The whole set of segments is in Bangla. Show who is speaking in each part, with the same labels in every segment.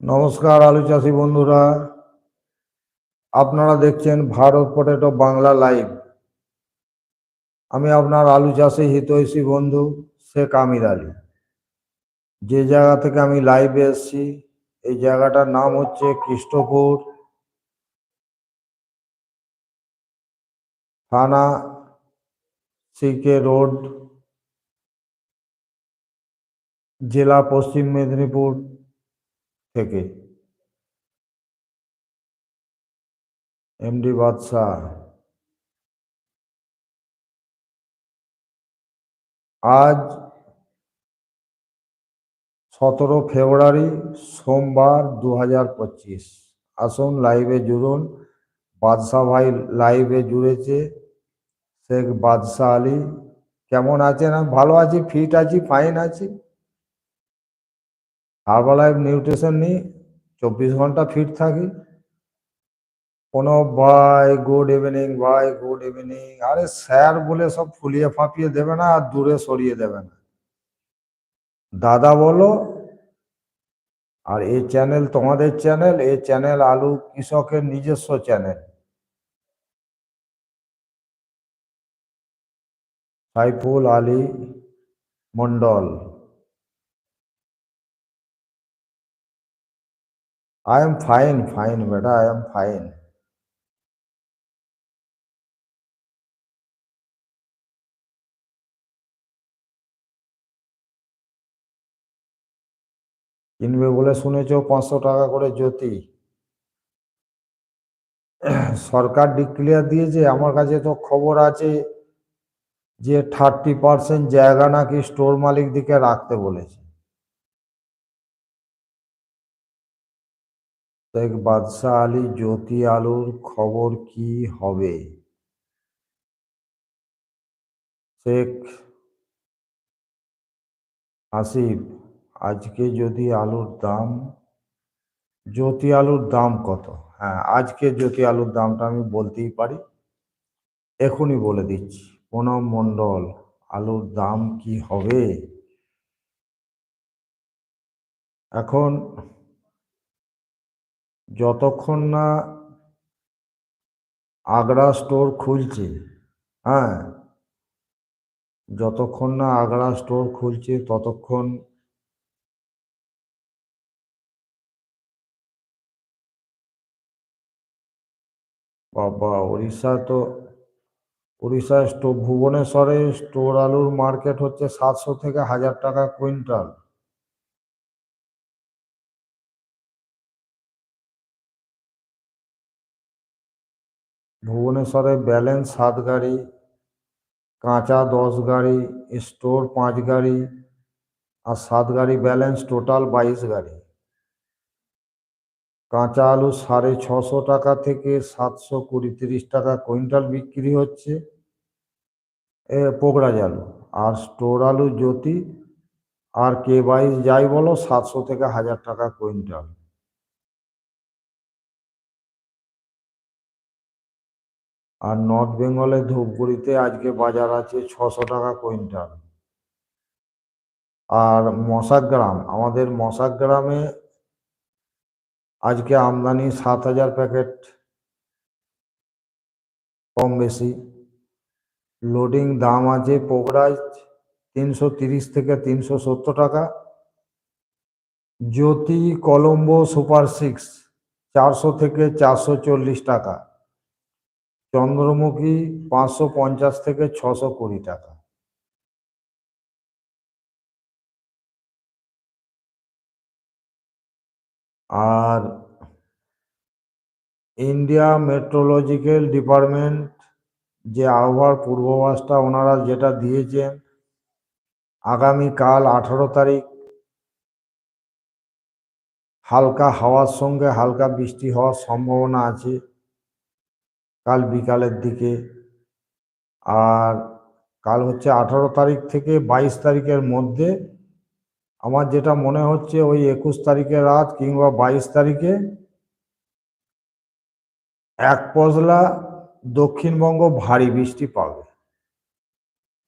Speaker 1: নমস্কার আলু চাষি বন্ধুরা। আপনারা দেখছেন ভারত পটেটো বাংলা লাইভ। আমি আপনার আলু চাষি হিতৈষী বন্ধু শেখ আমির আলী। যে জায়গা থেকে আমি লাইভে এসছি, এই জায়গাটার নাম হচ্ছে কৃষ্ণপুর থানা, সিকে রোড, জেলা পশ্চিম মেদিনীপুর। থেকে। এমডি বাদশাহ। আজ সতেরো ফেব্রুয়ারি সোমবার দু হাজার পঁচিশ। আসুন লাইভে জুড়ুন। বাদশাহ ভাই লাইভে জুড়েছে। শেখ বাদশাহ আলী, কেমন আছেন? ভালো আছি ফিট আছি ফাইন আছি। হার্বালাইফ নিউট্রিশন নিই, চব্বিশ ঘণ্টা ফিট থাকি। কোনো ভাই গুড ইভিনিং ভাই গুড ইভিনিং, আরে স্যার বলে সব ফুলিয়ে ফাঁপিয়ে দেবে না আর দূরে সরিয়ে দেবে না। দাদা বলো, আর এই চ্যানেল তোমাদের চ্যানেল, এই চ্যানেল আলু কৃষকের নিজস্ব channel. Saiful Ali Mondal I am fine, fine, beta. I am fine. কিনবে বলে শুনেছ পাঁচশো টাকা করে জ্যোতি সরকার ডিক্লেয়ার দিয়েছে আমার কাছে তো খবর আছে যে থার্টি পার্সেন্ট জায়গা নাকি স্টোর মালিক দিকে রাখতে বলেছে শেখ বাদশাহ আলী জ্যোতি আলুর খবর কি হবে? শেখ আসিফ আজকে যদি আলুর দাম, জ্যোতি আলুর দাম কত? হ্যাঁ আজকে জ্যোতি আলুর দামটা আমি বলতেই পারি। এখনই বলে দিচ্ছি, প্রণব মণ্ডল, আলুর দাম কি হবে? এখন যতক্ষণ না আগ্রা স্টোর খুলছে হ্যাঁ যতক্ষণ না আগ্রা স্টোর খুলছে, ততক্ষণ বাবা উড়িষ্যা তো উড়িষ্যা স্টো ভুবনেশ্বরে স্টোর আলুর মার্কেট হচ্ছে সাতশো থেকে হাজার টাকা কুইন্টাল। ভুবনেশ্বরে ব্যালেন্স সাত গাড়ি, কাঁচা দশ গাড়ি, স্টোর পাঁচ গাড়ি আর সাত গাড়ি ব্যালেন্স টোটাল বাইশ গাড়ি। কাঁচা আলু সাড়ে ছশো টাকা থেকে সাতশো কুড়ি তিরিশ টাকা কুইন্টাল বিক্রি হচ্ছে। এ পোকরাজ আলু আর স্টোর আলু জ্যোতি আর কে বাইশ যাই বলো সাতশো থেকে হাজার টাকা কুইন্টাল। আর নর্থ বেঙ্গলে ধূপগুড়িতে আজকে বাজার আছে ছশো টাকা কুইন্টাল। আর মশাগ্রাম আমাদের মশাগ্রামে আজকে আমদানি সাত হাজার প্যাকেট কম বেশি। লোডিং দাম আছে পোকরাজ তিনশো তিরিশ থেকে তিনশো সত্তর টাকা। জ্যোতি কলম্বো সুপার সিক্স চারশো থেকে চারশো চল্লিশ টাকা। চন্দ্রমুখী পাঁচশো পঞ্চাশ থেকে ছশো কুড়ি টাকা। আর ইন্ডিয়া মেট্রোলজিক্যাল ডিপার্টমেন্ট যে আবহাওয়ার পূর্বাভাসটা ওনারা যেটা দিয়েছেন আগামীকাল আঠারো তারিখ হালকা হাওয়ার সঙ্গে হালকা বৃষ্টি হওয়ার সম্ভাবনা আছে। কাল বিকালের দিকে। আর কাল হচ্ছে আঠারো তারিখ থেকে বাইশ তারিখের মধ্যে আমার যেটা মনে হচ্ছে ওই একুশ তারিখে রাত কিংবা বাইশ তারিখে এক পজলা দক্ষিণবঙ্গ ভারী বৃষ্টি পাবে।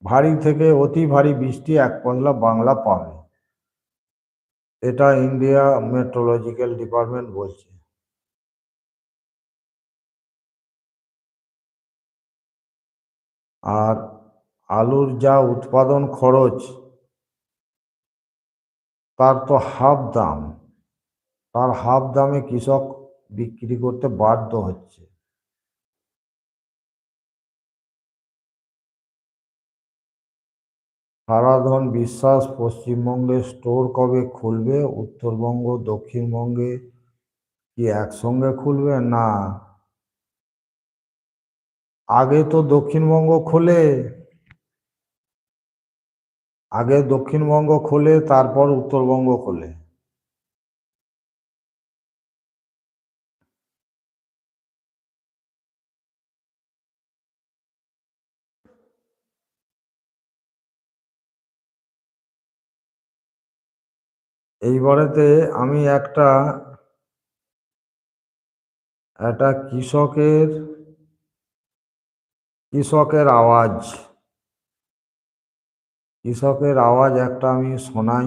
Speaker 1: ভারী থেকে অতি ভারী বৃষ্টি এক পজলা বাংলা পাবে। এটা ইন্ডিয়া মেট্রোলজিক্যাল ডিপার্টমেন্ট বলছে। আর আলুর যা উৎপাদন খরচ, তার তো হাফ দাম। তার হাফ দামে কৃষক বিক্রি করতে বাধ্য হচ্ছে। সারাধন বিশ্বাস পশ্চিমবঙ্গে স্টোর কবে খুলবে? উত্তরবঙ্গ, দক্ষিণবঙ্গে কি একসঙ্গে খুলবে? না। আগে তো দক্ষিণবঙ্গ খোলে, আগে দক্ষিণবঙ্গ খোলে, তারপর উত্তরবঙ্গ খোলে। এইবারেতে আমি একটা একটা কৃষকের কৃষকের আওয়াজ। কৃষকের আওয়াজ একটা আমি শোনাই।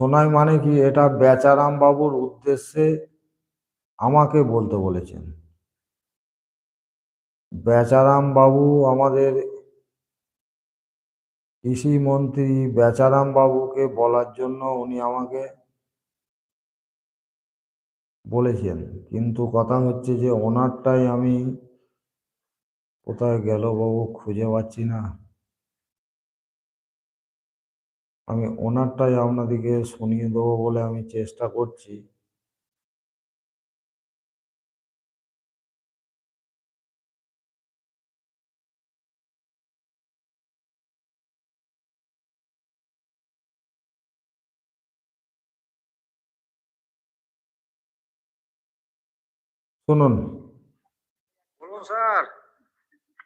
Speaker 1: শোনাই মানে কি? এটা বেচারাম বাবুর উদ্দেশ্যে আমাকে বলতে বলেছেন। বেচারাম বাবু আমাদের কৃষি মন্ত্রী বেচারাম বাবুকে বলার জন্য উনি আমাকে বলেছেন। কিন্তু কথা হচ্ছে যে ওনারটাই আমি কোথায় গেল বাবু খুঁজে পাচ্ছি না। আমি ওনারটাই আপনাদেরকে শুনিয়ে দেবো বলে আমি চেষ্টা করছি। শুনুন বলুন স্যার হ্যাঁ
Speaker 2: আজকের লাইভটা আজকের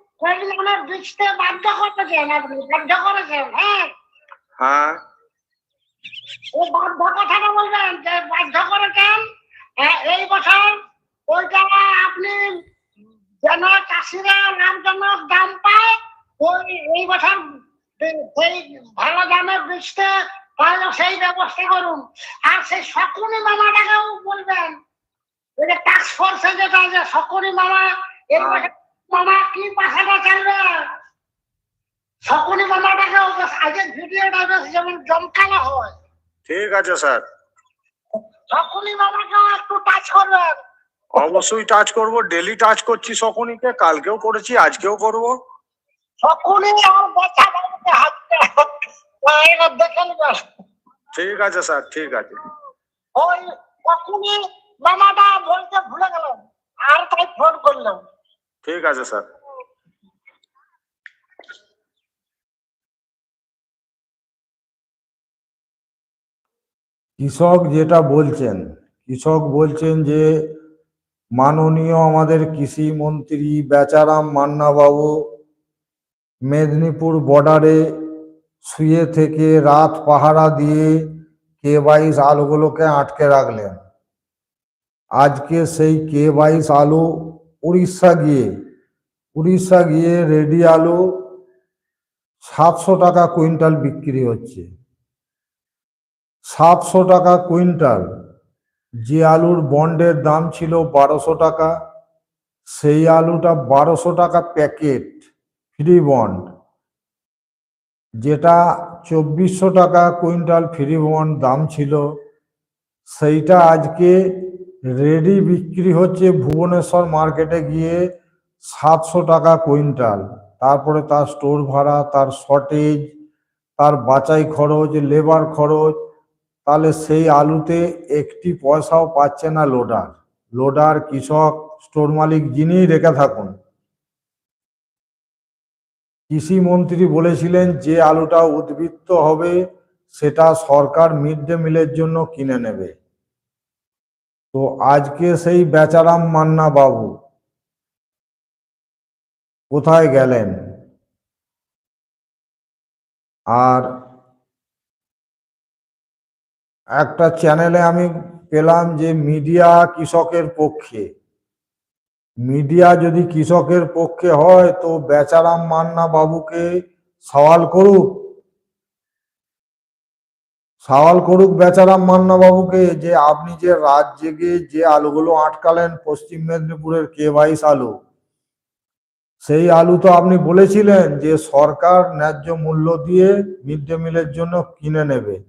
Speaker 2: বৃষ্টি বাধ্য করেছেন আপনি বাধ্য করেছেন হ্যাঁ?
Speaker 3: হ্যাঁ।
Speaker 2: ও বাধ্য কথাটা বলবেন যে বাধ্য করেছেন আহ, এই বছর ওইটা আপনি যেন চাষিরা লাভজনক দাম পায় ওই এই বছর সেই ভালো দামে বীজতে পারলে সেই ব্যবস্থা করুন। আর সেই শকুনি মামাটাকেও বলবেন টাস্ক ফোর্সে যেটা যে শকুনি মামা এই
Speaker 3: হ্যাঁ।
Speaker 2: বছর মামা কি চালবে? শকুনি ভিডিওটা বেশ যেমন জমকালো হয়।
Speaker 3: ঠিক আছে স্যার।
Speaker 2: শকুনি মামাকেও একটু টাচ করবেন।
Speaker 3: অবশ্যই টাচ করব ডেলি টাচ করছি শকুনিকে কালকেও করেছি আজকেও করব।
Speaker 2: শকুনি আর বাচ্চা বাবুকে এবার দেখে নেবেন
Speaker 3: ঠিক আছে স্যার ঠিক আছে।
Speaker 2: ওই শকুনি মামাটা বলতে ভুলে গেলাম আর তাই ফোন করলাম।
Speaker 3: ঠিক আছে, স্যার।
Speaker 1: কৃষক যেটা বলছেন, কৃষক বলছেন যে, মাননীয় আমাদের কৃষি মন্ত্রী বেচারাম মান্না বাবু মেদিনীপুর বর্ডারে শুয়ে থেকে রাত পাহারা দিয়ে কে বাইশ আলুগুলোকে আটকে রাখলেন। আজকে সেই কে বাইশ আলু উড়িষ্যা গিয়ে উড়িষ্যা গিয়ে রেডি আলু সাতশো টাকা কুইন্টাল বিক্রি হচ্ছে। সাতশো টাকা কুইন্টাল, যে আলুর বন্ডের দাম ছিল বারোশো টাকা, সেই আলুটা বারোশো টাকা প্যাকেট, ফ্রি বন্ড। যেটা চব্বিশশো টাকা কুইন্টাল ফ্রি বন্ড দাম ছিল, সেইটা আজকে রেডি বিক্রি হচ্ছে ভুবনেশ্বর মার্কেটে গিয়ে সাতশো টাকা কুইন্টাল। তারপরে তার স্টোর ভাড়া, তার শর্টেজ তার বাচাই খরচ লেবার খরচ, তাহলে সেই আলুতে একটি পয়সাও পাচ্ছে না লোডার লোডার কৃষক স্টোর মালিক যিনিই রেখে থাকুন। কৃষি মন্ত্রী বলেছিলেন, যে আলুটা উদ্বৃত্ত হবে, সেটা সরকার মিড ডে মিলের জন্য কিনে নেবে। তো আজকে সেই বেচারাম মান্না বাবু কোথায় গেলেন? আর একটা চ্যানেলে আমি পেলাম যে মিডিয়া কৃষকের পক্ষে। মিডিয়া যদি কৃষকের পক্ষে হয় তো বেচারাম মান্না বাবুকে সওয়াল করুক। সওয়াল করুক বেচারাম মান্না বাবুকে যে আপনি যে রাত জেগে যে আলুগুলো আটকালেন পশ্চিম মেদিনীপুরের কে বাইশ আলু। সেই আলু তো আপনি বলেছিলেন যে সরকার ন্যায্য মূল্য দিয়ে মিড ডে মিলের জন্য কিনে নেবে।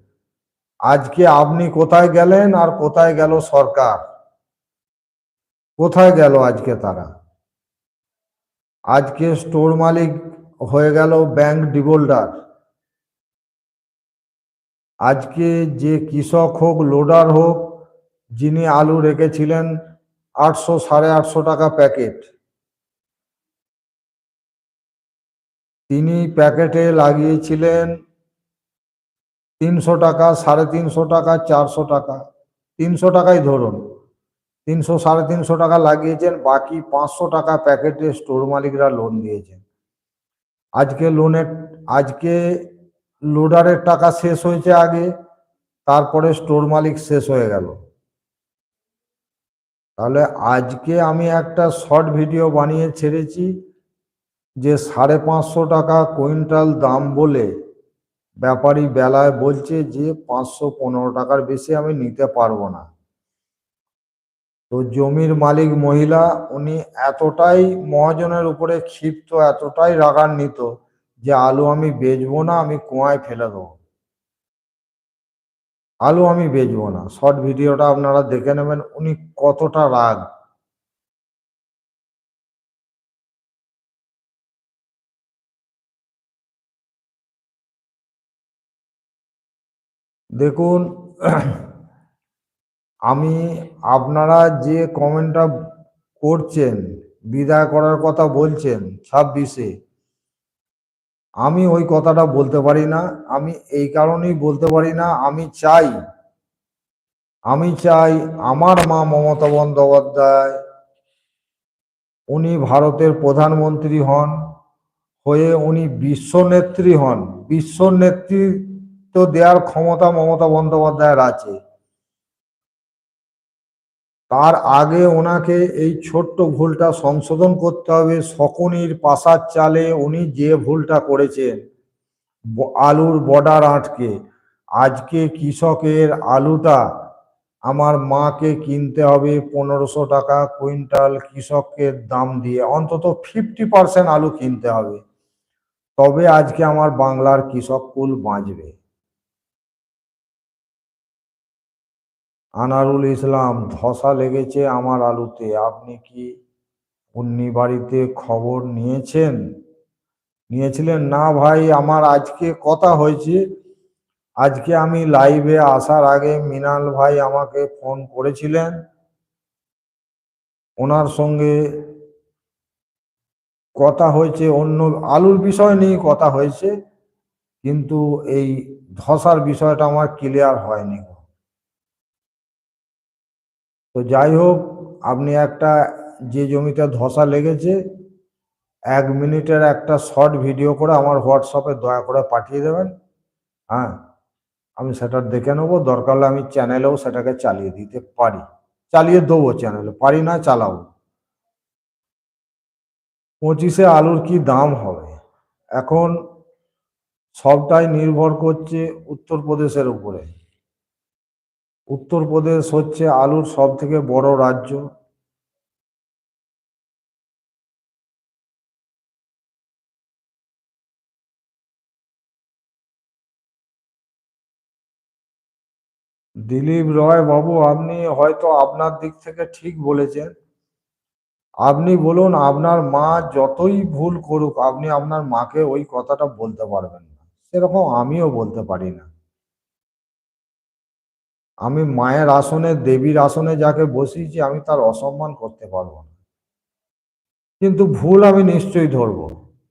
Speaker 1: আজকে আপনি কোথায় গেলেন আর কোথায় গেল সরকার? কোথায় গেল আজকে তারা? আজকে স্টোর মালিক হয়ে গেল ব্যাংক ডিবোল্ডার আজকে যে কৃষক হোক, লোডার হোক, যিনি আলু রেখেছিলেন আটশো সাড়ে আটশো টাকা প্যাকেট, তিনি প্যাকেটে লাগিয়েছিলেন তিনশো টাকা, সাড়ে তিনশো টাকা, চারশো টাকা। তিনশো টাকাই ধরুন, তিনশো সাড়ে তিনশো টাকা লাগিয়েছেন, বাকি পাঁচশো টাকা প্যাকেটে স্টোর মালিকরা লোন দিয়েছেন। আজকে লোনের আজকে লোডারের টাকা শেষ হয়েছে আগে, তারপরে স্টোর মালিক শেষ হয়ে গেল। তাহলে আজকে আমি একটা শর্ট ভিডিও বানিয়ে ছেড়েছি যে সাড়ে পাঁচশো টাকা কুইন্টাল দাম বলে ব্যাপারী বেলায় বলছে যে পাঁচশো পনেরো টাকার বেশি আমি নিতে পারব না। তো জমির মালিক মহিলা, উনি এতটাই মহাজনের উপরে ক্ষিপ্ত, এতটাই রাগান্বিত যে আলু আমি বেচবো না, আমি কুয়ায় ফেলে দেবো। আলু আমি বেচবো না। শর্ট ভিডিওটা আপনারা দেখে নেবেন, উনি কতটা রাগ। দেখুন, আমি আপনারা যে কমেন্টটা করছেন, বিদায় করার কথা বলছেন, ছাব্বিশে আমি ওই কথাটা বলতে পারি না, আমি এই কারণেই বলতে পারি না, আমি চাই আমি চাই আমার মা মমতা বন্দ্যোপাধ্যায়, উনি ভারতের প্রধানমন্ত্রী হন, হয়ে উনি বিশ্ব নেত্রী হন বিশ্ব নেতৃত্ব দেওয়ার ক্ষমতা মমতা বন্দ্যোপাধ্যায়ের আছে। তার আগে ওনাকে এই ছোট্ট ভুলটা সংশোধন করতে হবে। শকুনির পাশার চালে উনি যে ভুলটা করেছেন আলুর বর্ডার আটকে। আজকে কৃষকের আলুটা আমার মাকে কিনতে হবে পনেরোশো টাকা কুইন্টাল কৃষকের দাম দিয়ে। অন্তত ফিফটি পার্সেন্ট আলু কিনতে হবে। তবে আজকে আমার বাংলার কৃষক কুল বাঁচবে। আনারুল ইসলাম, ধসা লেগেছে আমার আলুতে। আপনি কি উন্নি বাড়িতে খবর নিয়েছেন? নিয়েছিলেন? না ভাই, আমার আজকে কথা হয়েছে। আজকে আমি লাইভে আসার আগে মিনাল ভাই আমাকে ফোন করেছিলেন। ওনার সঙ্গে কথা হয়েছে, অন্য আলুর বিষয় নিয়ে কথা হয়েছে, কিন্তু এই ধসার বিষয়টা আমার ক্লিয়ার হয়নি। তো যাই হোক, আপনি একটা যে জমিতে ধসা লেগেছে, এক মিনিটের একটা শর্ট ভিডিও করে আমার হোয়াটসঅ্যাপে দয়া করে পাঠিয়ে দেবেন। হ্যাঁ আমি সেটা দেখে নেব, দরকার হলে আমি চ্যানেলেও সেটাকে চালিয়ে দিতে পারি। চালিয়ে দেবো চ্যানেলে পারি না চালাবো। পঁচিশে আলুর কি দাম হবে? এখন সবটাই নির্ভর করছে উত্তরপ্রদেশের উপরে। উত্তরপ্রদেশ হচ্ছে আলুর সব থেকে বড় রাজ্য। দিলীপ রয় বাবু, আপনি হয়তো আপনার দিক থেকে ঠিক বলেছেন। আপনি বলুন, আপনার মা যতই ভুল করুক, আপনি আপনার মাকে ওই কথাটা বলতে পারবেন না। সেরকম আমিও বলতে পারি না। আমি মায়ের আসনে, দেবীর আসনে যাকে বসিয়েছি, আমি তার অসম্মান করতে পারব না। কিন্তু ভুল আমি নিশ্চয়ই ধরব।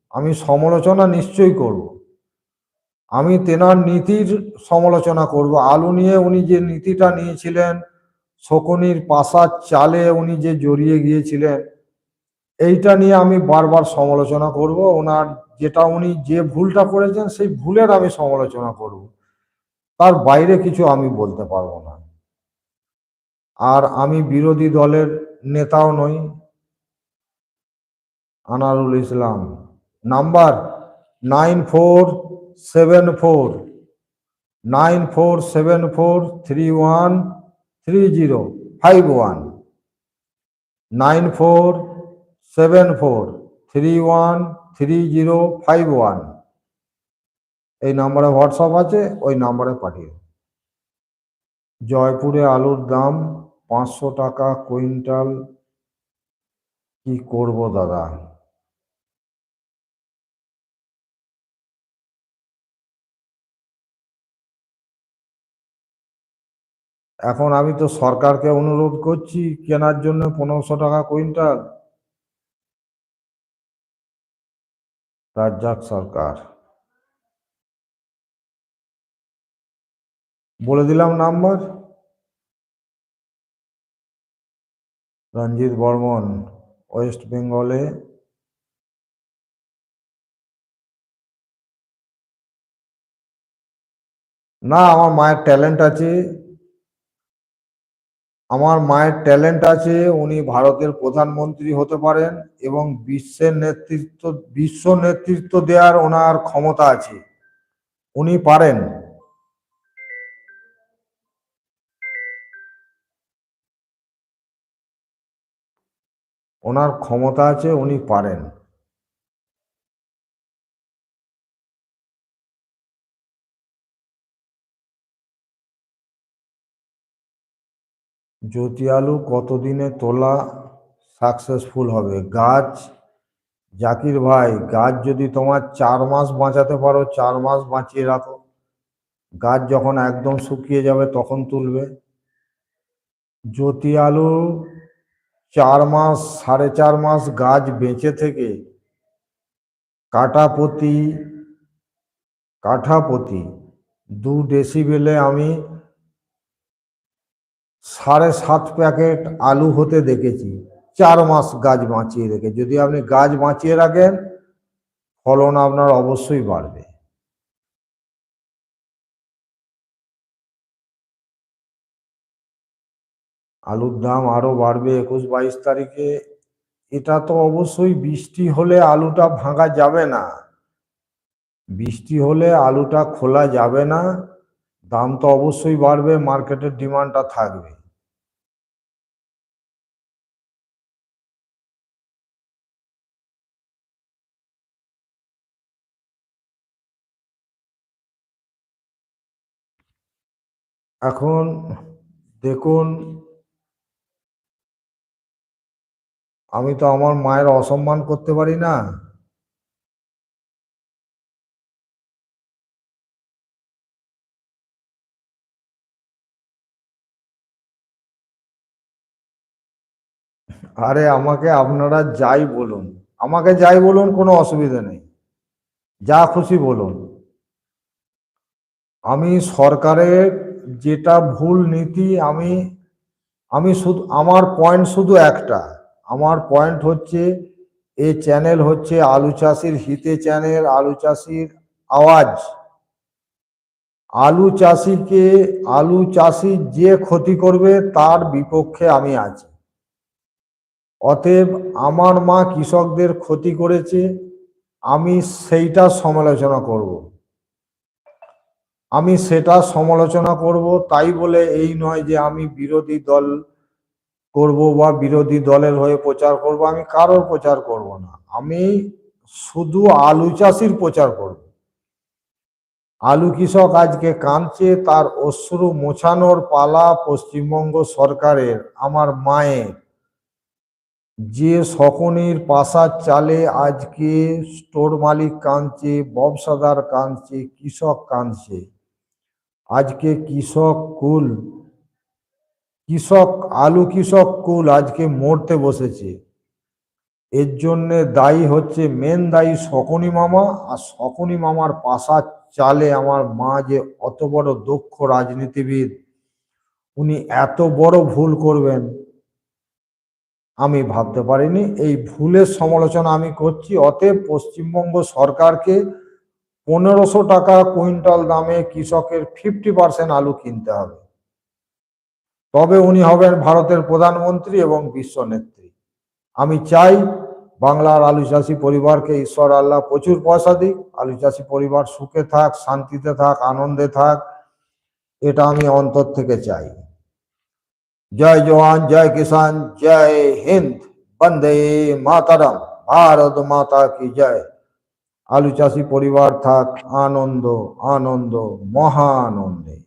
Speaker 1: আমি সমালোচনা নিশ্চয়ই করব। আমি তেনার নীতির সমালোচনা করব। আলু নিয়ে উনি যে নীতিটা নিয়েছিলেন, শকুনির পাশার চালে উনি যে জড়িয়ে গিয়েছিলেন, এইটা নিয়ে আমি বারবার সমালোচনা করব। ওনার যেটা উনি যে ভুলটা করেছেন, সেই ভুলের আমি সমালোচনা করব। তার বাইরে কিছু আমি বলতে পারব না। আর আমি বিরোধী দলের নেতাও নই। Anarul Islam, number nine four seven four, nine four seven four three one three zero five one, nine four seven four three one three zero five one. এই নাম্বারে হোয়াটসঅ্যাপ আছে, ওই নাম্বারে পাঠিয়ে জয়পুরে আলুর দাম পাঁচশো টাকা কুইন্টাল। কি করব দাদা? এখন আমি তো সরকারকে অনুরোধ করছি, কেনার জন্য পনেরোশো টাকা কুইন্টাল। রাজ্জাক সরকার। বলে দিলাম নাম্বার। রঞ্জিত বর্মন, ওয়েস্ট বেঙ্গলে। না, আমার মায়ের ট্যালেন্ট আছে। আমার মায়ের ট্যালেন্ট আছে, উনি ভারতের প্রধানমন্ত্রী হতে পারেন এবং বিশ্বের নেতৃত্ব, বিশ্ব নেতৃত্ব দেওয়ার ওনার ক্ষমতা আছে। উনি পারেন। ওনার ক্ষমতা আছে, উনি পারেন। জ্যোতি আলু কতদিনে তোলা সাকসেসফুল হবে? গাছ, জাকির ভাই, গাছ যদি তোমার চার মাস বাঁচাতে পারো, চার মাস বাঁচিয়ে রাখো। গাছ যখন একদম শুকিয়ে যাবে, তখন তুলবে। জ্যোতি আলু চার মাস, সাড়ে চার মাস গাছ বেঁচে থেকে কাঠাপতি কাঠাপতি, দু ডেসিবেলে আমি সাড়ে সাত প্যাকেট আলু হতে দেখেছি। চার মাস গাছ বাঁচিয়ে রেখে, যদি আপনি গাছ বাঁচিয়ে রাখেন, ফলন আপনার অবশ্যই বাড়বে। আলুর দাম আরও বাড়বে একুশ বাইশ তারিখে, এটা তো অবশ্যই বৃষ্টি হলে আলুটা ভাঙা যাবে না। বৃষ্টি হলে আলুটা খোলা যাবে না, দাম তো অবশ্যই বাড়বে মার্কেটের ডিমান্ডটা থাকবে। এখন দেখুন আমি তো আমার মায়ের অসম্মান করতে পারি না। আরে আমাকে আপনারা যাই বলুন, আমাকে যাই বলুন কোনো অসুবিধা নেই। যা খুশি বলুন। আমি সরকারের যেটা ভুল নীতি, আমি আমি শুধু, আমার পয়েন্ট শুধু একটা। আমার পয়েন্ট হচ্ছে এই চ্যানেল হচ্ছে আলু চাষির হিতে চ্যানেল আলু চাষির আওয়াজ। আলু চাষিকে, আলু চাষি যে ক্ষতি করবে তার বিপক্ষে আমি আছি। অতএব আমার মা কৃষকদের ক্ষতি করেছে, আমি সেইটা সমালোচনা করব। আমি সেটা সমালোচনা করব, তাই বলে এই নয় যে আমি বিরোধী দল করব বা বিরোধী দলের হয়ে প্রচার করব, আমি কারোর প্রচার করব না। আমি শুধু আলু চাষির প্রচার করব। আলু কৃষক আজকে কাঁদছে, তার অশ্রু মোছানোর পালা পশ্চিমবঙ্গ সরকারের, আমার মায়ের। যে শকুনির পাশার চালে আজকে স্টোর মালিক কাঁদছে, ব্যবসাদার কাঁদছে, কৃষক কাঁদছে। আজকে কৃষক কুল কৃষক আলু কৃষক কুল আজকে মরতে বসেছে। এর জন্যে দায়ী হচ্ছে মেন দায়ী শকুনি মামা, আর শকুনি মামার পাশার চালে আমার মা যে অত বড় দক্ষ রাজনীতিবিদ, উনি এত বড় ভুল করবেন। আমি ভাবতে পারিনি, এই ভুলের সমালোচনা আমি করছি। অতএব পশ্চিমবঙ্গ সরকারকে পনেরোশো টাকা কুইন্টাল দামে কৃষকের ফিফটি পার্সেন্ট আলু কিনতে হবে। তবে উনি হবেন ভারতের প্রধানমন্ত্রী এবং বিশ্ব নেত্রী। আমি চাই বাংলার আলু চাষি পরিবারকে ঈশ্বর আল্লাহ প্রচুর পয়সা দিক আলু চাষি পরিবার সুখে থাক, শান্তিতে থাক, আনন্দে থাক, এটা আমি অন্তর থেকে চাই। জয় জওয়ান, জয় কিষান জয় হিন্দ, বন্দে মাতারাম, ভারত মাতা কি জয়। আলু চাষি পরিবার থাক, আনন্দ আনন্দ, মহানন্দে।